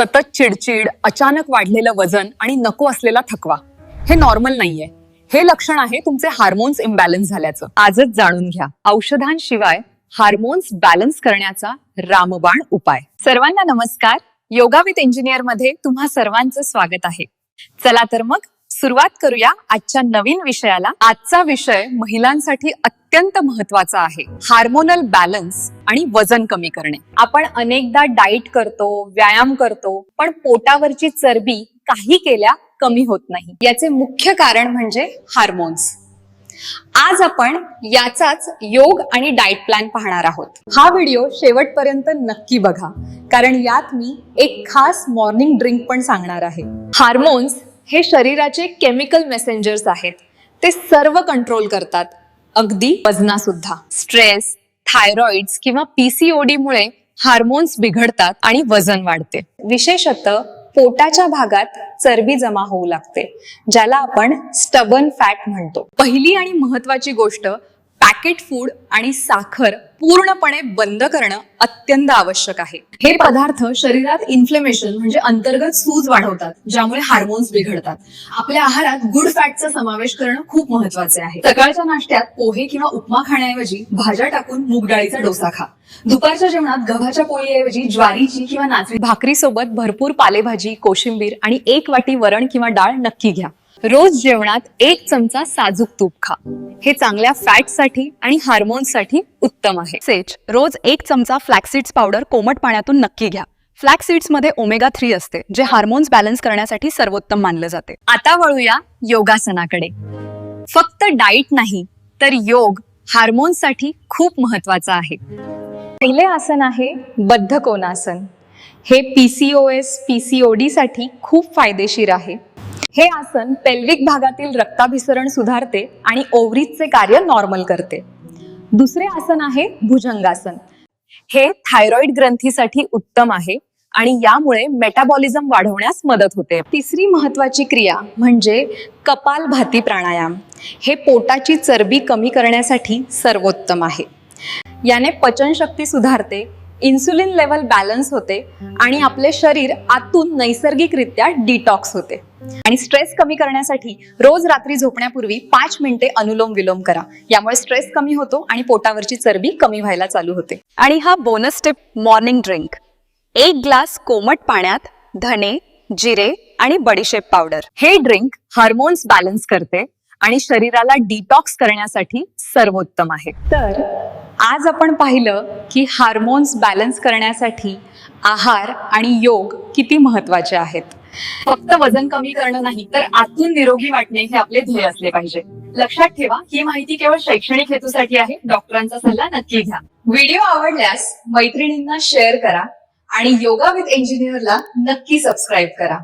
सतत चिडचिड अचानक वाढलेलं वजन आणि नको असलेला थकवा हे नॉर्मल नाहीये. हे लक्षण आहे तुमचे हार्मोन्स इम्बॅलन्स झाल्याचं. आजच जाणून घ्या. औषधांशिवाय हार्मोन्स बॅलन्स करण्याचा रामबाण उपाय. सर्वांना नमस्कार. योगा विथ इंजिनियरमध्ये तुम्हा सर्वांचं स्वागत आहे. चला तर मग सुरुवात करूया आजच्या नवीन विषयाला. आजचा विषय महिलांसाठी अत्यंत महत्त्वाचा आहे. हार्मोनल बॅलन्स आणि वजन कमी करणे. आपण अनेकदा डाईट करतो व्यायाम करतो पण पोटावरची चरबी काही केल्या कमी होत नाही. याचे मुख्य कारण म्हणजे हार्मोन्स. आज आपण याचाच योग आणि डाएट प्लॅन पाहणार आहोत. हा व्हिडिओ शेवटपर्यंत नक्की बघा कारण यात मी एक खास मॉर्निंग ड्रिंक पण सांगणार आहे. हार्मोन्स हे शरीराचे केमिकल मेसेंजर्स आहेत. ते सर्व कंट्रोल करतात. अगदी वजना सुद्धा स्ट्रेस थायरॉइड्स किंवा पीसीओडी मुळे हार्मोन्स बिघडतात आणि वजन वाढते. विशेषतः पोटाच्या भागात चरबी जमा होऊ लागते ज्याला आपण स्टबन फॅट म्हणतो. पहिली आणि महत्वाची गोष्ट पॅकेट फूड आणि साखर पूर्णपणे बंद करणं अत्यंत आवश्यक आहे. हे पदार्थ शरीरात इन्फ्लेमेशन म्हणजे अंतर्गत सूज वाढवतात ज्यामुळे हार्मोन्स बिघडतात. आपल्या आहारात गुड फॅटचा समावेश करणं खूप महत्त्वाचे आहे. सकाळच्या नाश्त्यात पोहे किंवा उपमा खाण्याऐवजी भाज्या टाकून मूग डाळीचा डोसा खा. दुपारच्या जेवणात गव्हाच्या पोळीऐवजी ज्वारीची किंवा नाचणी भाकरीसोबत भरपूर पालेभाजी कोशिंबीर आणि एक वाटी वरण किंवा डाळ नक्की घ्या. रोज जेवणात एक चमचा साजूक तूप खा. हे चांगल्या फॅटसाठी आणि हार्मोन्ससाठी उत्तम आहे. सेज रोज एक चमचा फ्लॅक्सीड्स पावडर कोमट पाण्यातून नक्की घ्या. फ्लॅक्सीड्समध्ये ओमेगा थ्री असते जे हार्मोन्स बॅलन्स करण्यासाठी सर्वोत्तम मानले जाते. आता वळूया योगासनाकडे. फक्त डाईट नाही तर योग हार्मोन्ससाठी खूप महत्वाचं आहे. पहिले आसन आहे बद्ध कोणासन हे पीसीओएस पीसीओडी साठी खूप फायदेशीर आहे. हे आसन पेल्विक भागातील रक्ताभिसरण सुधारते आणि ओव्हरीजचे कार्य नॉर्मल करते. दुसरे आसन आहे भुजंगासन. हे थायरॉइड ग्रंथीसाठी उत्तम आहे आणि यामुळे मेटाबॉलिझम वाढवण्यास मदत होते. तिसरी महत्वाची क्रिया म्हणजे कपालभाती प्राणायाम. हे पोटाची चरबी कमी करण्यासाठी सर्वोत्तम आहे. याने पचनशक्ती सुधारते इन्सुलिन लेवल बॅलन्स होते आणि आपले शरीर आतून नैसर्गिकरित्या डिटॉक्स होते. आणि स्ट्रेस कमी करण्यासाठी रोज रात्री झोपण्यापूर्वी पाच मिनिटे अनुलोम विलोम करा. यामुळे स्ट्रेस कमी होतो आणि पोटावरची चरबी कमी व्हायला चालू होते. आणि हा बोनस टिप मॉर्निंग ड्रिंक एक ग्लास कोमट पाण्यात धने जिरे आणि बडीशेप पावडर हे ड्रिंक हार्मोन्स बॅलन्स करते आणि शरीराला डिटॉक्स करण्यासाठी सर्वोत्तम आहे. तर आज आपण पाहिलं की हार्मोन्स बॅलन्स करण्यासाठी आहार आणि योग किती महत्त्वाचे आहेत. फक्त वजन कमी करणं नाही तर आतून निरोगी वाटणे हे आपले ध्येय असले पाहिजे. लक्षात ठेवा ही माहिती केवळ शैक्षणिक हेतूसाठी आहे. डॉक्टरांचा सल्ला नक्की घ्या. व्हिडिओ आवडल्यास मैत्रिणींना शेअर करा आणि योगा विथ इंजिनियरला नक्की सबस्क्राईब करा.